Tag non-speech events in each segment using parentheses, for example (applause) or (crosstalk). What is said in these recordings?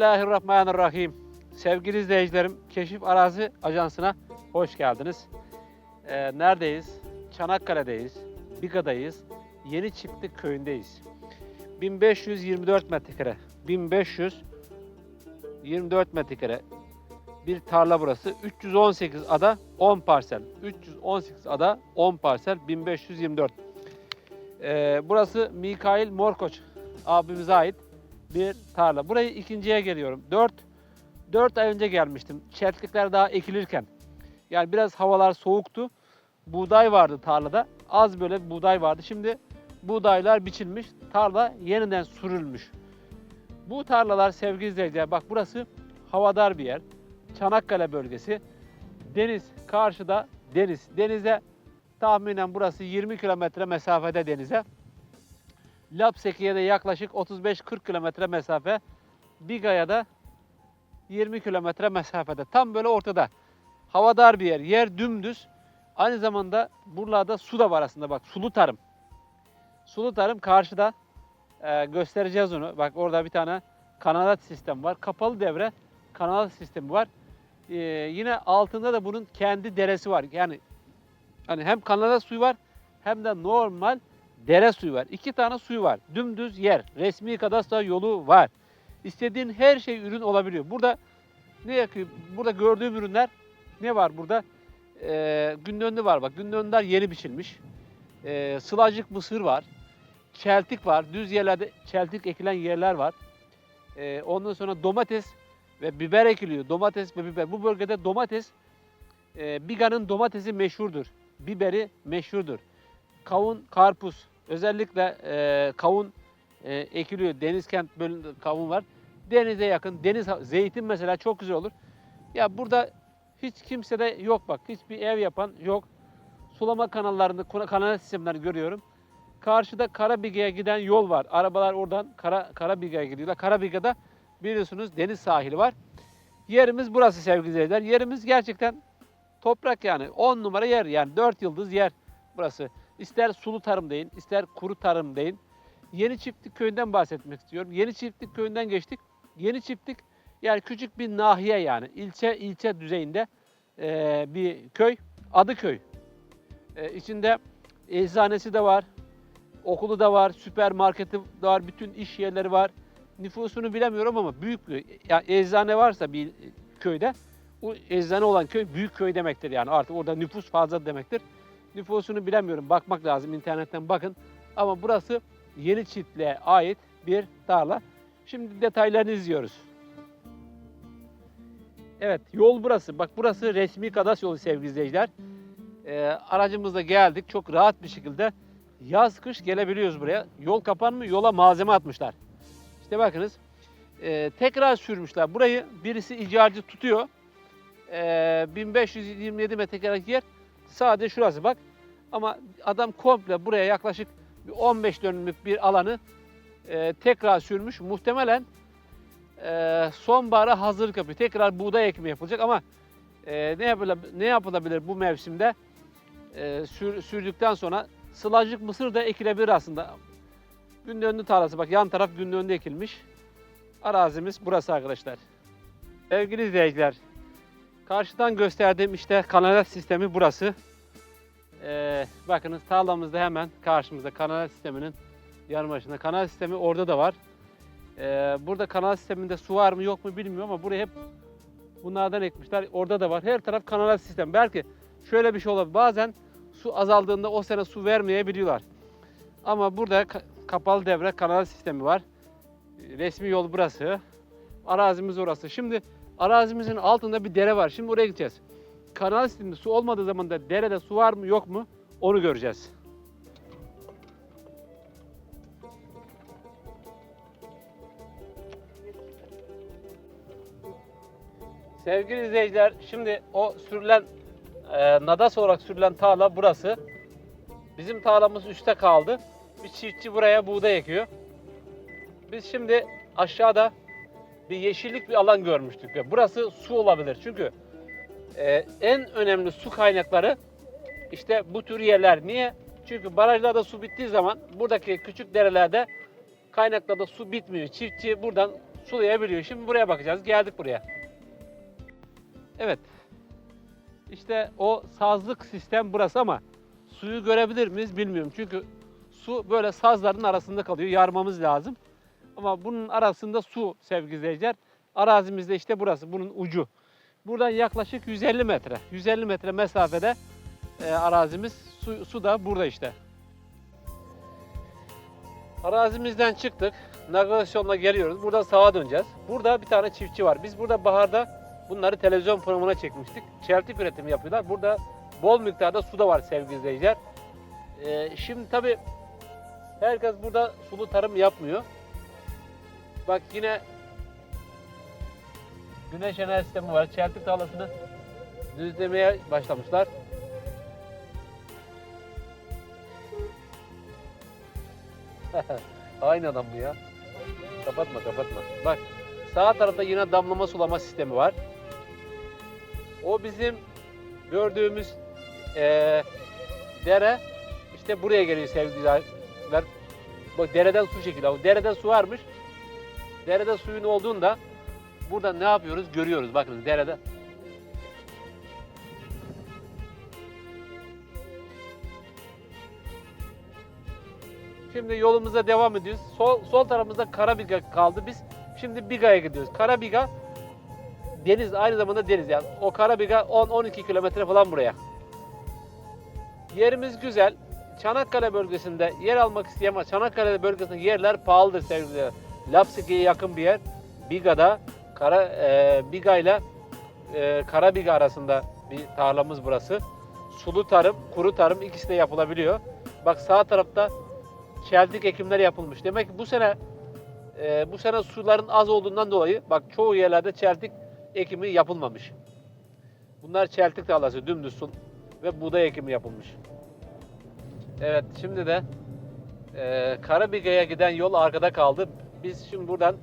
Bismillahirrahmanirrahim. Sevgili izleyicilerim, Keşif Arazi Ajansı'na hoş geldiniz. Ee, neredeyiz? Çanakkale'deyiz, Biga'dayız, Yeni Çiftlik Köyü'ndeyiz. 1524 metrekare, 1524 metrekare bir tarla burası. 318 ada 10 parsel. 318 ada 10 parsel 1524. Ee, burası Mikail Morkoç abimize ait bir tarla. Burayı ikinciye geliyorum. 4 4 ay önce gelmiştim. Çeltikler daha ekilirken. Yani biraz havalar soğuktu. Buğday vardı tarlada. Az böyle buğday vardı. Şimdi buğdaylar biçilmiş. Tarla yeniden sürülmüş. Bu tarlalar sevgili izleyiciler bak burası havadar bir yer. Çanakkale bölgesi. Deniz karşıda deniz. Denize tahminen burası 20 kilometre mesafede denize. Lapseki'ye de yaklaşık 35-40 kilometre mesafe. Biga'ya da 20 kilometre mesafede. Tam böyle ortada. Havadar bir yer. Yer dümdüz. Aynı zamanda buralarda su da var aslında bak sulu tarım. Sulu tarım karşıda. Ee, göstereceğiz onu. Bak orada bir tane kanalat sistem var. Kapalı devre kanalat sistemi var. Ee, yine altında da bunun kendi deresi var. Yani hani hem kanalat suyu var hem de normal dere suyu var. İki tane suyu var. Dümdüz yer. Resmi kadastro yolu var. İstediğin her şey ürün olabiliyor. Burada ne yakıyor? Burada gördüğüm ürünler ne var burada? Ee, gündönlü var bak. Gündönlüler yeni biçilmiş. Ee, sılacık mısır var. Çeltik var. Düz yerlerde çeltik ekilen yerler var. Ee, ondan sonra domates ve biber ekiliyor. Domates ve biber. Bu bölgede domates, e, Biga'nın domatesi meşhurdur. Biberi meşhurdur. Kavun, karpuz. Özellikle e, kavun e, ekiliyor. Denizkent bölümünde kavun var. Denize yakın. Deniz zeytin mesela çok güzel olur. Ya burada hiç kimse de yok bak. Hiçbir ev yapan yok. Sulama kanallarını, kanal sistemlerini görüyorum. Karşıda Karabiga'ya giden yol var. Arabalar oradan Kara, Karabiga'ya gidiyorlar. Karabiga'da biliyorsunuz deniz sahili var. Yerimiz burası sevgili izleyiciler. Yerimiz gerçekten toprak yani. 10 numara yer yani 4 yıldız yer burası. İster sulu tarım deyin, ister kuru tarım deyin. Yeni Çiftlik Köyü'nden bahsetmek istiyorum. Yeni Çiftlik Köyü'nden geçtik. Yeni Çiftlik yani küçük bir nahiye yani ilçe ilçe düzeyinde eee, bir köy. Adı köy. Eee içinde eczanesi de var, okulu da var, süpermarketi de var, bütün iş yerleri var. Nüfusunu bilemiyorum ama büyük bir yani eczane varsa bir köyde o eczane olan köy büyük köy demektir yani artık orada nüfus fazla demektir. Nüfusunu bilemiyorum. Bakmak lazım internetten bakın. Ama burası Yeni Çiftliğe ait bir tarla. Şimdi detaylarını izliyoruz. Evet yol burası. Bak burası resmi kadas yolu sevgili izleyiciler. Ee, aracımızla geldik. Çok rahat bir şekilde yaz kış gelebiliyoruz buraya. Yol kapanmıyor. Yola malzeme atmışlar. İşte bakınız. Ee, tekrar sürmüşler. Burayı birisi icarcı tutuyor. Ee, 1527 metrekarelik yer sadece şurası bak. Ama adam komple buraya yaklaşık bir 15 dönümlük bir alanı e, tekrar sürmüş. Muhtemelen e, sonbahara hazırlık yapıyor. Tekrar buğday ekimi yapılacak ama e, ne, yapılabilir, ne yapılabilir bu mevsimde? E, sür, sürdükten sonra sılajlık mısır da ekilebilir aslında. Gündönlü tarlası bak yan taraf gündönlü ekilmiş. Arazimiz burası arkadaşlar. Sevgili izleyiciler, karşıdan gösterdiğim işte kanal sistemi burası. Ee, bakınız tarlamızda hemen karşımızda kanal sisteminin yanı başında. Kanal sistemi orada da var. Ee, burada kanal sisteminde su var mı yok mu bilmiyorum ama buraya hep bunlardan ekmişler. Orada da var. Her taraf kanal sistemi. Belki şöyle bir şey olabilir. Bazen su azaldığında o sene su vermeyebiliyorlar. Ama burada ka- kapalı devre kanal sistemi var. Resmi yol burası. Arazimiz orası. Şimdi arazimizin altında bir dere var. Şimdi oraya gideceğiz. Kanal sisteminde su olmadığı zaman da derede su var mı yok mu onu göreceğiz. Sevgili izleyiciler, şimdi o sürülen e, nadas olarak sürülen tarla burası. Bizim tarlamız üstte kaldı. Bir çiftçi buraya buğday ekiyor. Biz şimdi aşağıda bir yeşillik bir alan görmüştük burası su olabilir. Çünkü e, en önemli su kaynakları işte bu tür yerler. Niye? Çünkü barajlarda su bittiği zaman buradaki küçük derelerde kaynaklarda su bitmiyor. Çiftçi buradan sulayabiliyor. Şimdi buraya bakacağız. Geldik buraya. Evet. İşte o sazlık sistem burası ama suyu görebilir miyiz bilmiyorum. Çünkü su böyle sazların arasında kalıyor. Yarmamız lazım. Ama bunun arasında su sevgili izleyiciler. Arazimizde işte burası. Bunun ucu. Buradan yaklaşık 150 metre. 150 metre mesafede e, arazimiz. Su, su da burada işte. Arazimizden çıktık. Navigasyonla geliyoruz. Burada sağa döneceğiz. Burada bir tane çiftçi var. Biz burada baharda bunları televizyon programına çekmiştik. Çeltik üretimi yapıyorlar. Burada bol miktarda su da var sevgili izleyiciler. Ee, şimdi tabi herkes burada sulu tarım yapmıyor. Bak yine güneş enerji sistemi var. Çeltik tarlasını düzlemeye başlamışlar. (laughs) Aynı adam bu ya. Kapatma kapatma. Bak sağ tarafta yine damlama sulama sistemi var. O bizim gördüğümüz eee, dere işte buraya geliyor sevgili izleyiciler. Bak dereden su çekiliyor. Dereden su varmış. Derede suyun olduğunda burada ne yapıyoruz görüyoruz. Bakın derede. Şimdi yolumuza devam ediyoruz. Sol, sol tarafımızda Karabiga kaldı. Biz şimdi Biga'ya gidiyoruz. Karabiga deniz aynı zamanda deniz yani. O Karabiga 10-12 kilometre falan buraya. Yerimiz güzel. Çanakkale bölgesinde yer almak isteyen ama Çanakkale bölgesinde yerler pahalıdır sevgili. Lapseki'ye yakın bir yer. Biga'da Kara e, Biga ile e, Karabiga arasında bir tarlamız burası. Sulu tarım, kuru tarım ikisi de yapılabiliyor. Bak sağ tarafta çeltik ekimleri yapılmış. Demek ki bu sene e, bu sene suların az olduğundan dolayı bak çoğu yerlerde çeltik ekimi yapılmamış. Bunlar çeltik tarlası dümdüz su ve buğday ekimi yapılmış. Evet şimdi de e, Karabiga'ya giden yol arkada kaldı. Biz şimdi buradan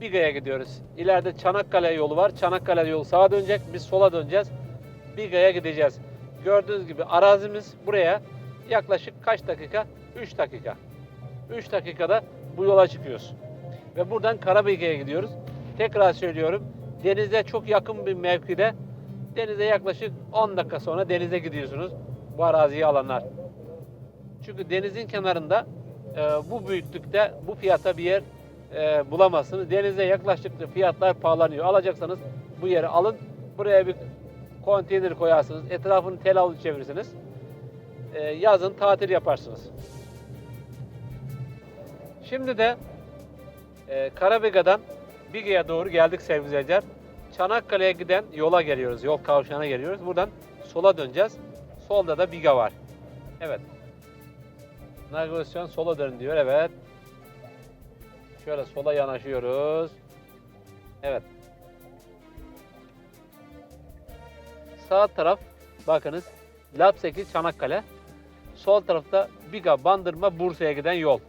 Biga'ya gidiyoruz. İleride Çanakkale yolu var. Çanakkale yolu sağa dönecek. Biz sola döneceğiz. Biga'ya gideceğiz. Gördüğünüz gibi arazimiz buraya yaklaşık kaç dakika? 3 dakika. 3 dakikada bu yola çıkıyoruz. Ve buradan Karabiga'ya gidiyoruz. Tekrar söylüyorum. Denize çok yakın bir mevkide denize yaklaşık 10 dakika sonra denize gidiyorsunuz. Bu araziyi alanlar. Çünkü denizin kenarında e, bu büyüklükte bu fiyata bir yer e, bulamazsınız. Denize yaklaştıkça fiyatlar pahalanıyor. Alacaksanız bu yeri alın. Buraya bir konteyner koyarsınız. Etrafını tel havlu çevirirsiniz. E, yazın tatil yaparsınız. Şimdi de e, Karabiga'dan Biga'ya doğru geldik sevgili izleyiciler. Çanakkale'ye giden yola geliyoruz. Yol kavşağına geliyoruz. Buradan sola döneceğiz. Solda da Biga var. Evet. Navigasyon sola dön diyor. Evet. Şöyle sola yanaşıyoruz. Evet. Sağ taraf bakınız Lapseki Çanakkale. Sol tarafta Biga Bandırma Bursa'ya giden yol.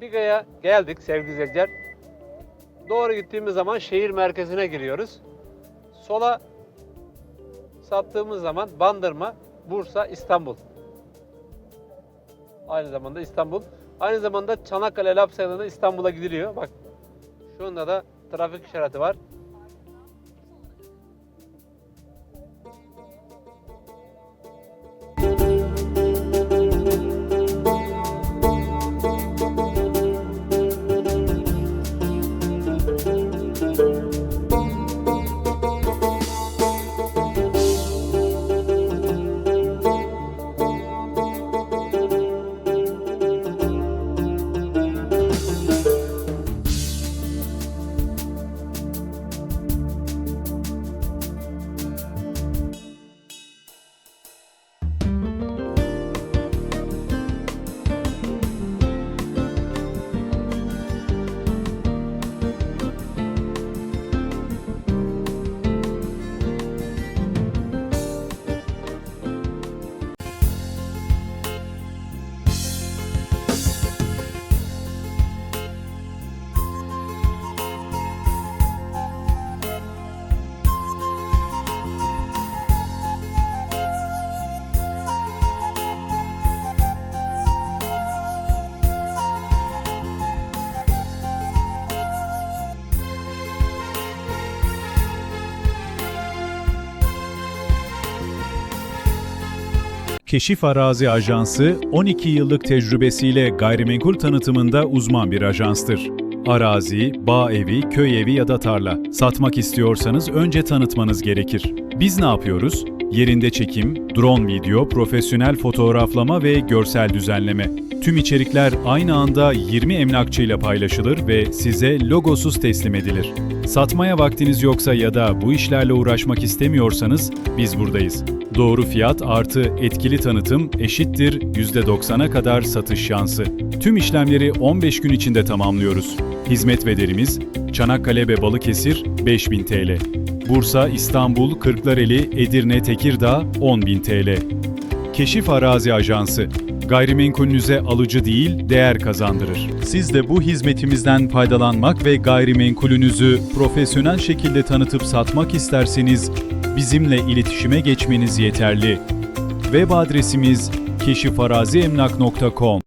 Biga'ya geldik sevgili izleyiciler. Doğru gittiğimiz zaman şehir merkezine giriyoruz. Sola saptığımız zaman Bandırma, Bursa, İstanbul. Aynı zamanda İstanbul. Aynı zamanda Çanakkale Lapsa'dan da İstanbul'a gidiliyor. Bak şunda da trafik işareti var. Keşif Arazi Ajansı 12 yıllık tecrübesiyle gayrimenkul tanıtımında uzman bir ajanstır. Arazi, bağ evi, köy evi ya da tarla satmak istiyorsanız önce tanıtmanız gerekir. Biz ne yapıyoruz? Yerinde çekim, drone video, profesyonel fotoğraflama ve görsel düzenleme. Tüm içerikler aynı anda 20 emlakçıyla paylaşılır ve size logosuz teslim edilir. Satmaya vaktiniz yoksa ya da bu işlerle uğraşmak istemiyorsanız biz buradayız. Doğru fiyat artı etkili tanıtım eşittir %90'a kadar satış şansı. Tüm işlemleri 15 gün içinde tamamlıyoruz. Hizmet bedelimiz Çanakkale ve Balıkesir 5000 TL. Bursa, İstanbul, Kırklareli, Edirne, Tekirdağ 10.000 TL. Keşif Arazi Ajansı gayrimenkulünüze alıcı değil, değer kazandırır. Siz de bu hizmetimizden faydalanmak ve gayrimenkulünüzü profesyonel şekilde tanıtıp satmak isterseniz bizimle iletişime geçmeniz yeterli. Web adresimiz keşifaraziemlak.com